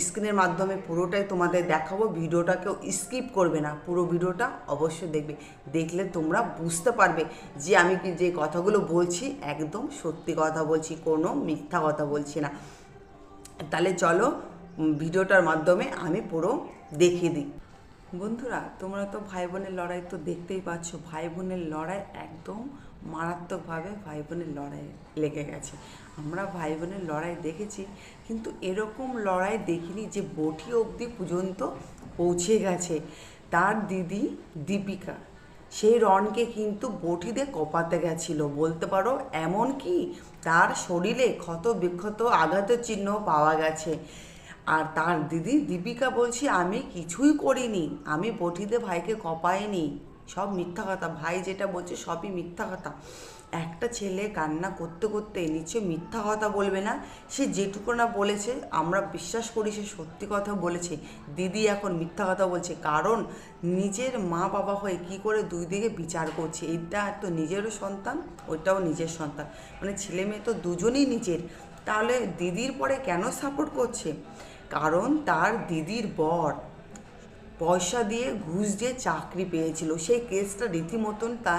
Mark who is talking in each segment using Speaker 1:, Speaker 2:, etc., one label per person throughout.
Speaker 1: স্ক্রিনের মাধ্যমে পুরোটাই তোমাদের দেখাবো ভিডিওটা কেউ স্কিপ করবে না। পুরো ভিডিওটা অবশ্যই দেখবে। দেখলে তোমরা বুঝতে পারবে যে আমি কি যে কথাগুলো বলছি, একদম সত্যি কথা বলছি, কোনো মিথ্যা কথা বলছি না। তাহলে চলো ভিডিওটার মাধ্যমে আমি পুরো দেখিয়ে দিই। বন্ধুরা, তোমরা তো ভাই বোনের লড়াই তো দেখতেই পাচ্ছ ভাই বোনের লড়াই একদম মারাত্মকভাবে ভাই বোনের লড়াই লেগে গেছে। আমরা ভাই বোনের লড়াই দেখেছি, কিন্তু এরকম লড়াই দেখিনি যে বটি অবধি পর্যন্ত পৌঁছে গেছে। তার দিদি দীপিকা, সেই রনকে কিন্তু বটিতে কপাতে গেছিল, বলতে পারো এমন কি তার শরীরে ক্ষত বিক্ষত আঘাতের চিহ্ন পাওয়া গেছে। আর তার দিদি দীপিকা বলছি, আমি কিছুই করিনি, আমি বটিতে ভাইকে কপাইনি। সব মিথ্যা কথা, ভাই যেটা বলছে সবই মিথ্যা কথা। একটা ছেলে কান্না করতে করতে নিচে মিথ্যা কথা বলবে না, সে যেটুকু না বলেছে, আমরা বিশ্বাস করি সে সত্যি কথা বলেছে। দিদি এখন মিথ্যা কথা বলছে, কারণ নিজের মা বাবা হয়ে কি করে দুই দিকে বিচার করছে? এইটা তো নিজেরও সন্তান, ওইটাও নিজের সন্তান। মানে ছেলে মেয়ে তো দুজনেই নিজের। তাহলে দিদির পরে কেন সাপোর্ট করছে? কারণ তার দিদির বর পয়সা দিয়ে ঘুষ দিয়ে চাকরি পেয়েছিল। সেই কেসটা রীতিমতন তা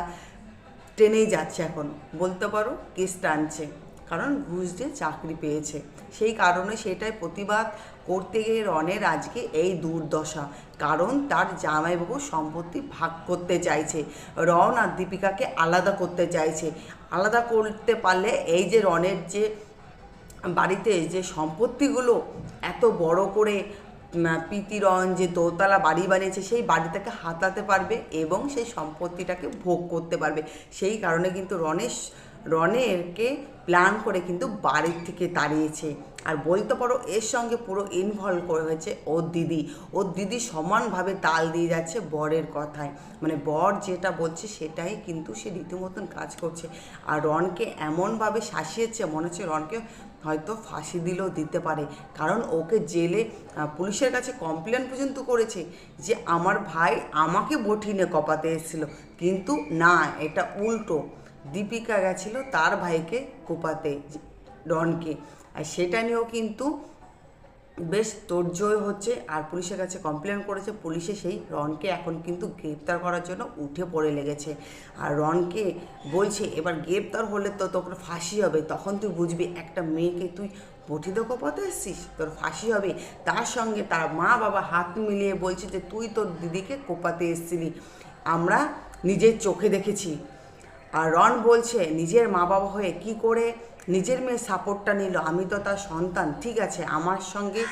Speaker 1: ট্রেনেই যাচ্ছে এখন। বলতে পারো কেস টানছে, কারণ ঘুষ দিয়ে চাকরি পেয়েছে। সেই কারণে সেটাই প্রতিবাদ করতে গিয়ে রনের আজকে এই দুর্দশা। কারণ তার জামাইবাবু সম্পত্তি ভাগ করতে চাইছে। রন আর দীপিকাকে আলাদা করতে চাইছে। আলাদা করতে পারলে এই যে রনের যে বাড়িতে যে সম্পত্তিগুলো এত বড় করে প্রীতিরণ যে দোতলা বাড়ি বানিয়েছে, সেই বাড়িটাকে হাতাতে পারবে এবং সেই সম্পত্তিটাকে ভোগ করতে পারবে। সেই কারণে কিন্তু রনেশ রনেরকে প্ল্যান করে কিন্তু বাড়ির থেকে তাড়িয়েছে। আর বলতে পারো, এর সঙ্গে পুরো ইনভলভ করে হয়েছে ওর দিদি। ওর দিদি সমানভাবে তাল দিয়ে যাচ্ছে বরের কথায়। মানে বর যেটা বলছে সেটাই কিন্তু সে রীতিমতন কাজ করছে। আর রনকে এমনভাবে শাসিয়েছে, মনে হচ্ছে রনকে হয়তো ফাঁসি দিলেও দিতে পারে। কারণ ওকে জেলে পুলিশের কাছে কমপ্লেন পর্যন্ত করেছে যে, আমার ভাই আমাকে বঠিনে কপাতে এসেছিল। কিন্তু না, এটা উল্টো। দীপিকা গেছিল তার ভাইকে কোপাতে রনকে আর সেটা নিয়েও কিন্তু বেশ তোড়জোড় হচ্ছে আর পুলিশের কাছে কমপ্লেন করেছে। পুলিশে সেই রনকে এখন কিন্তু গ্রেপ্তার করার জন্য উঠে পড়ে লেগেছে। আর রনকে বলছে, এবার গ্রেপ্তার হলে তো তোর ফাঁসি হবে। তখন তুই বুঝবি একটা মেয়েকে তুই বটিতে কপাতে এসছিস। তোর ফাঁসি হবে। তার সঙ্গে তার মা বাবা হাত মিলিয়ে বলছে যে, তুই তোর দিদিকে কোপাতে এসছিলি। আমরা নিজের চোখে দেখেছি। আর রন বলছে, নিজের মা বাবা হয়ে কি করে নিজের মেয়ের সাপোর্টটা নিল? আমি তো তার সন্তান, ঠিক আছে? আমার সঙ্গে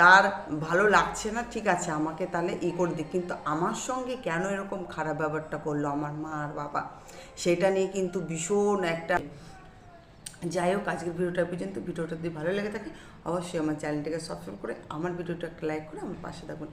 Speaker 1: তার ভালো লাগছে না, ঠিক আছে? আমাকে তাহলে ই করে দিক। কিন্তু আমার সঙ্গে কেন এরকম খারাপ ব্যাপারটা করল? আমার মা আর বাবা, সেটা নিয়ে কিন্তু ভীষণ একটা যাই হোক, আজকের ভিডিওটা পর্যন্ত। ভিডিওটা যদি ভালো লেগে থাকে, অবশ্যই আমার চ্যানেলটাকে সাবস্ক্রাইব করে, আমার ভিডিওটা লাইক করে আমার পাশে থাকুন।